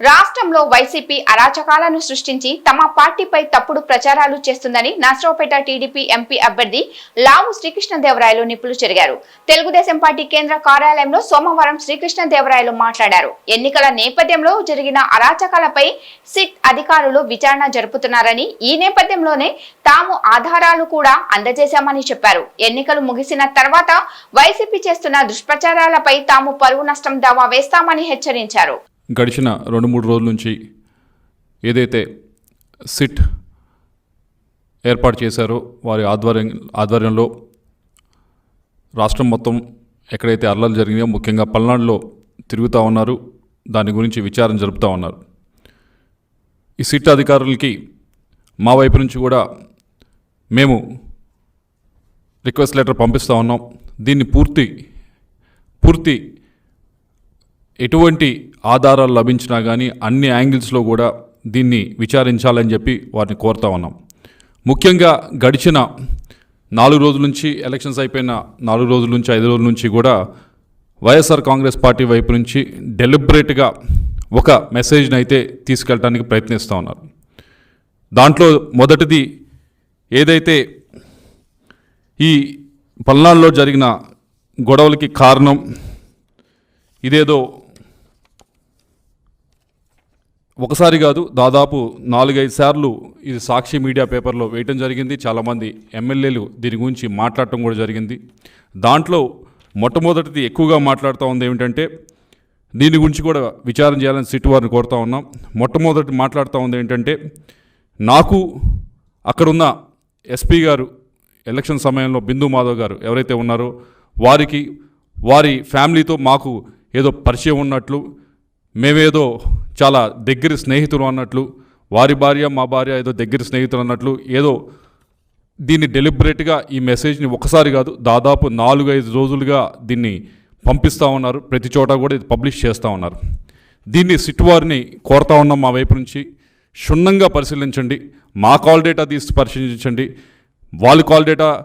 రాష్ట్రంలో వైసీపీ అరాచకాలను సృష్టించి తమ పార్టీపై తప్పుడు ప్రచారాలు చేస్తుందని నర్సరావుపేట టీడీపీ ఎంపీ అభ్యర్థి లావు శ్రీకృష్ణదేవరాయలు నిప్పులు చెరిగారు. తెలుగుదేశం పార్టీ కేంద్ర కార్యాలయంలో సోమవారం శ్రీకృష్ణదేవరాయలు మాట్లాడారు. ఎన్నికల నేపథ్యంలో జరిగిన అరాచకాలపై సిట్ అధికారులు విచారణ జరుపుతున్నారని ఈ నేపథ్యంలోనే తాము ఆధారాలు కూడా అందజేశామని చెప్పారు. ఎన్నికలు ముగిసిన తర్వాత వైసీపీ చేస్తున్న దుష్ప్రచారాలపై తాము పరువు నష్టం దావా వేస్తామని హెచ్చరించారు. గడిచిన రెండు మూడు రోజుల నుంచి ఏదైతే సిట్ ఏర్పాటు చేశారో వారి ఆధ్వర్యం ఆధ్వర్యంలో రాష్ట్రం మొత్తం ఎక్కడైతే అల్లలు జరిగినాయో ముఖ్యంగా పల్నాడులో తిరుగుతూ ఉన్నారు దాని గురించి విచారణ జరుపుతూ ఉన్నారు. ఈ సిట్ అధికారులకి మా వైపు నుంచి కూడా మేము రిక్వెస్ట్ లెటర్ పంపిస్తూ ఉన్నాం. దీన్ని పూర్తి పూర్తి ఎటువంటి ఆధారాలు లభించినా కానీ అన్ని యాంగిల్స్లో కూడా దీన్ని విచారించాలని చెప్పి వారిని కోరుతా ఉన్నాం. ముఖ్యంగా గడిచిన నాలుగు రోజుల నుంచి ఎలక్షన్స్ అయిపోయిన నాలుగు రోజుల నుంచి ఐదు రోజుల నుంచి కూడా వైఎస్ఆర్ కాంగ్రెస్ పార్టీ వైపు నుంచి డెలిబరేట్గా ఒక మెసేజ్ని అయితే తీసుకెళ్ళడానికి ప్రయత్నిస్తూ ఉన్నారు. దాంట్లో మొదటిది ఏదైతే ఈ పల్నాడులో జరిగిన గొడవలకి కారణం ఇదేదో ఒకసారి కాదు దాదాపు నాలుగైదు సార్లు ఇది సాక్షి మీడియా పేపర్లో వేయటం జరిగింది. చాలామంది ఎమ్మెల్యేలు దీని గురించి మాట్లాడటం కూడా జరిగింది. దాంట్లో మొట్టమొదటిది ఎక్కువగా మాట్లాడుతూ ఉంది ఏమిటంటే దీని గురించి కూడా విచారం చేయాలని సిట్ వారిని కోరుతా ఉన్నాం. మొట్టమొదటి మాట్లాడుతూ ఉంది ఏంటంటే నాకు అక్కడున్న ఎస్పీ గారు ఎలక్షన్ సమయంలో బిందు మాధవ్ గారు ఎవరైతే ఉన్నారో వారికి వారి ఫ్యామిలీతో మాకు ఏదో పరిచయం ఉన్నట్లు మేమేదో చాలా దగ్గర స్నేహితులు అన్నట్లు వారి భార్య మా భార్య ఏదో దగ్గర స్నేహితులు అన్నట్లు ఏదో దీన్ని డెలిబరేట్గా ఈ మెసేజ్ని ఒకసారి కాదు దాదాపు నాలుగు ఐదు రోజులుగా దీన్ని పంపిస్తూ ఉన్నారు. ప్రతి చోట కూడా ఇది పబ్లిష్ చేస్తూ ఉన్నారు. దీన్ని సిట్ వారిని కోరుతా ఉన్నాం మా వైపు నుంచి. క్షుణ్ణంగా పరిశీలించండి. మా కాల్ డేటా తీసి పరిశీలించండి. వాళ్ళ కాల్ డేటా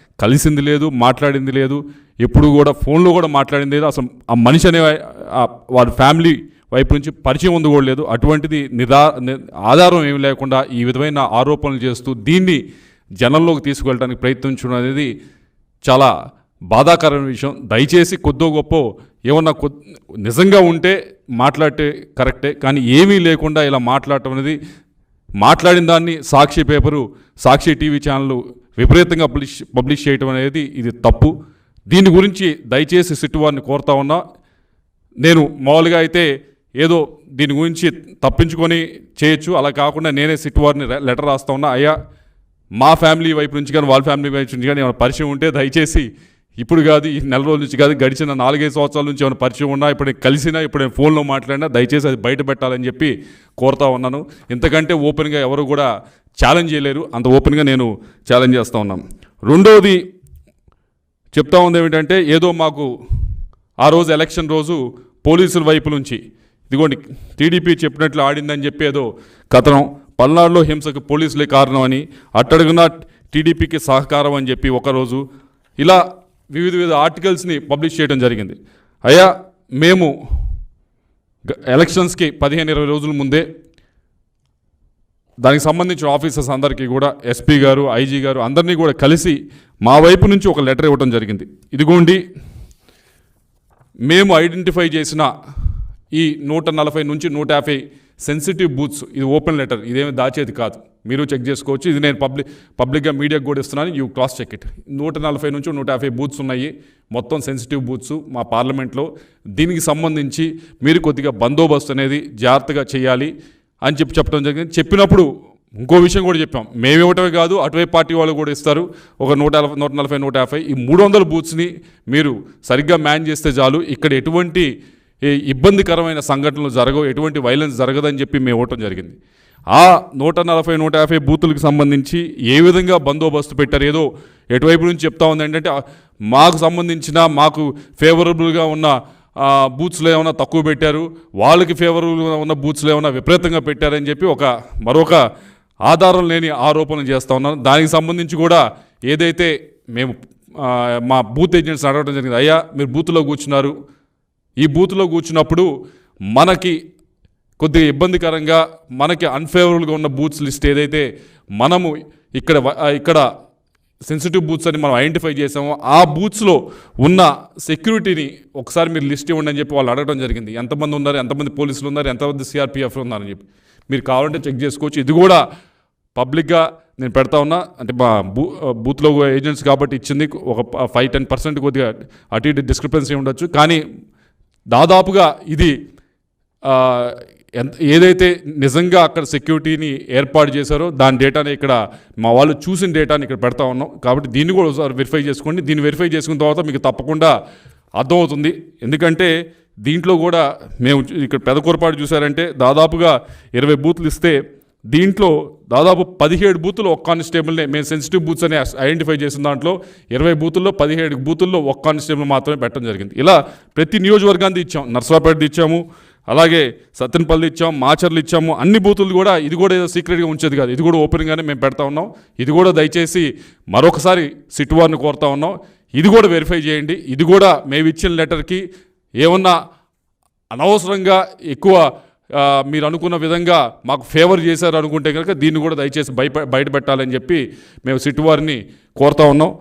కలిసింది లేదు మాట్లాడింది లేదు ఎప్పుడు కూడా ఫోన్లో కూడా మాట్లాడింది లేదు. అసలు ఆ మనిషి అనే వారి ఫ్యామిలీ వైపు నుంచి పరిచయం ఉంది కూడా లేదు. అటువంటిది నిదా ఆధారం ఏమి లేకుండా ఈ విధమైన ఆరోపణలు చేస్తూ దీన్ని జనంలోకి తీసుకువెళ్ళడానికి ప్రయత్నించడం అనేది చాలా బాధాకరమైన విషయం. దయచేసి కొద్దో గొప్ప ఏమన్నా కొ నిజంగా ఉంటే మాట్లాడితే కరెక్టే కానీ ఏమీ లేకుండా ఇలా మాట్లాడటం అనేది మాట్లాడిన దాన్ని Sakshi paper Sakshi TV channel విపరీతంగా పబ్లిష్ పబ్లిష్ చేయటం అనేది ఇది తప్పు. దీని గురించి దయచేసి సిట్టు వారిని కోరుతా ఉన్నా నేను మామూలుగా అయితే ఏదో దీని గురించి తప్పించుకొని చేయొచ్చు. అలా కాకుండా నేనే సిట్టువారిని లెటర్ రాస్తా ఉన్నా అయ్యా మా ఫ్యామిలీ వైపు నుంచి కానీ వాళ్ళ ఫ్యామిలీ వైపు నుంచి కానీ ఏమైనా పరిచయం ఉంటే దయచేసి ఇప్పుడు కాదు ఈ నెల రోజుల నుంచి కాదు గడిచిన నాలుగైదు సంవత్సరాల నుంచి ఏమైనా పరిచయం ఉన్నా ఇప్పుడు నేను కలిసినా ఇప్పుడు నేను ఫోన్లో మాట్లాడినా దయచేసి అది బయట పెట్టాలని చెప్పి కోరుతా ఉన్నాను. ఇంతకంటే ఓపెన్గా ఎవరు కూడా ఛాలెంజ్ చేయలేరు. అంత ఓపెన్గా నేను ఛాలెంజ్ చేస్తూ ఉన్నాను. రెండవది చెప్తా ఉంది ఏమిటంటే ఏదో మాకు ఆ రోజు ఎలక్షన్ రోజు పోలీసుల వైపు నుంచి ఇదిగోండి టీడీపీ చెప్పినట్లు ఆడిందని చెప్పి ఏదో కథనం పల్నాడులో హింసకు పోలీసులే కారణం అని అట్టడుగున టీడీపీకి సహకారం అని చెప్పి ఒకరోజు ఇలా వివిధ వివిధ ఆర్టికల్స్ని పబ్లిష్ చేయడం జరిగింది. అయ్యా మేము ఎలక్షన్స్కి పదిహేను ఇరవై రోజుల ముందే దానికి సంబంధించిన ఆఫీసర్స్ అందరికీ కూడా ఎస్పీ గారు ఐజీ గారు అందరినీ కూడా కలిసి మా వైపు నుంచి ఒక లెటర్ ఇవ్వడం జరిగింది. ఇదిగోండి మేము ఐడెంటిఫై చేసిన ఈ నూట నలభై నుంచి నూట యాభై సెన్సిటివ్ బూత్స్ ఇది ఓపెన్ లెటర్ ఇదేమి దాచేది కాదు. మీరు చెక్ చేసుకోవచ్చు. ఇది నేను పబ్లిక్ పబ్లిక్గా మీడియాకి కూడా ఇస్తున్నాను. యూ క్రాస్ చెక్ ఇట్ నూట నలభై నుంచి నూట యాభై బూత్స్ ఉన్నాయి. మొత్తం సెన్సిటివ్ బూత్స్ మా పార్లమెంట్లో దీనికి సంబంధించి మీరు కొద్దిగా బందోబస్తు అనేది జాగ్రత్తగా చేయాలి అని చెప్పి చెప్పడం జరిగింది. చెప్పినప్పుడు ఇంకో విషయం కూడా చెప్పాం. మేము ఇవ్వటమే కాదు అటువైపు పార్టీ వాళ్ళు కూడా ఇస్తారు. ఒక నూట నలభై నూట నలభై నూట యాభై ఈ మూడు వందల బూత్స్ని మీరు సరిగ్గా మ్యాన్ చేస్తే చాలు. ఇక్కడ ఎటువంటి ఏ ఇబ్బందికరమైన సంఘటనలు జరగవు ఎటువంటి వైలెన్స్ జరగదని చెప్పి మేము ఇవ్వటం జరిగింది. ఆ నూట నలభై నూట యాభై బూతులకు సంబంధించి ఏ విధంగా బందోబస్తు పెట్టారు? ఏదో ఎటువైపు నుంచి చెప్తా ఉంది ఏంటంటే మాకు సంబంధించిన మాకు ఫేవరబుల్గా ఉన్న బూత్స్లో ఏమైనా తక్కువ పెట్టారు వాళ్ళకి ఫేవరబుల్గా ఉన్న బూత్స్లో ఏమైనా విపరీతంగా పెట్టారని చెప్పి ఒక మరొక ఆధారం లేని ఆరోపణలు చేస్తూ ఉన్నాను. దానికి సంబంధించి కూడా ఏదైతే మేము మా బూత్ ఏజెంట్స్ అడగడం జరిగింది అయ్యా మీరు బూత్లో కూర్చున్నారు ఈ బూత్లో కూర్చున్నప్పుడు మనకి కొద్దిగా ఇబ్బందికరంగా మనకి అన్ఫేవరబుల్గా ఉన్న బూత్స్ లిస్ట్ ఏదైతే మనము ఇక్కడ ఇక్కడ సెన్సిటివ్ బూత్స్ అని మనం ఐడెంటిఫై చేసామో ఆ బూత్స్లో ఉన్న సెక్యూరిటీని ఒకసారి మీరు లిస్ట్ ఇవ్వండి అని చెప్పి వాళ్ళు అడగడం జరిగింది. ఎంతమంది ఉన్నారు ఎంతమంది పోలీసులు ఉన్నారు ఎంతమంది సిఆర్పిఎఫ్ ఉన్నారని చెప్పి. మీరు కావాలంటే చెక్ చేసుకోవచ్చు. ఇది కూడా పబ్లిక్గా నేను పెడతా ఉన్నా. అంటే మా బూ బూత్లో ఏజెంట్స్ కాబట్టి ఇచ్చింది. ఒక ఫైవ్ టెన్ పర్సెంట్ కొద్దిగా అటు ఇటు డిస్క్రిపెన్సీ ఉండొచ్చు. కానీ దాదాపుగా ఇది ఎంత ఏదైతే నిజంగా అక్కడ సెక్యూరిటీని ఏర్పాటు చేశారో దాని డేటాని ఇక్కడ మా వాళ్ళు చూసిన డేటాని ఇక్కడ పెడతా ఉన్నాం. కాబట్టి దీన్ని కూడా ఒకసారి వెరిఫై చేసుకోండి. దీన్ని వెరిఫై చేసుకున్న తర్వాత మీకు తప్పకుండా అర్థమవుతుంది. ఎందుకంటే దీంట్లో కూడా మేము ఇక్కడ పెదకూరపాటు చూసారంటే దాదాపుగా ఇరవై బూత్లు ఇస్తే దీంట్లో దాదాపు పదిహేడు బూతులు ఒక్క కానిస్టేబుల్నే మేము సెన్సిటివ్ బూత్స్ అని ఐడెంటిఫై చేసిన దాంట్లో ఇరవై బూతుల్లో పదిహేడు బూతుల్లో ఒక్క కానిస్టేబుల్ మాత్రమే పెట్టడం జరిగింది. ఇలా ప్రతి నియోజకవర్గాన్ని ఇచ్చాం. నర్సరాపేట ఇచ్చాము అలాగే సత్తెనపల్లి ఇచ్చాం మాచర్లు ఇచ్చాము అన్ని బూతులు కూడా ఇది కూడా ఏదో సీక్రెట్గా ఉంచేది కాదు. ఇది కూడా ఓపెన్గానే మేము పెడతా ఉన్నాం. ఇది కూడా దయచేసి మరొకసారి సిట్ వారిని కోరుతా ఉన్నాం. ఇది కూడా వెరిఫై చేయండి. ఇది కూడా మేము ఇచ్చిన లెటర్కి ఏమన్నా అనవసరంగా ఎక్కువ మీరు అనుకున్న విధంగా మాకు ఫేవర్ చేశారు అనుకుంటే కనుక దీన్ని కూడా దయచేసి బయట బయట పెట్టాలని చెప్పి మేము సిట్ వారిని కోరుతా ఉన్నాం.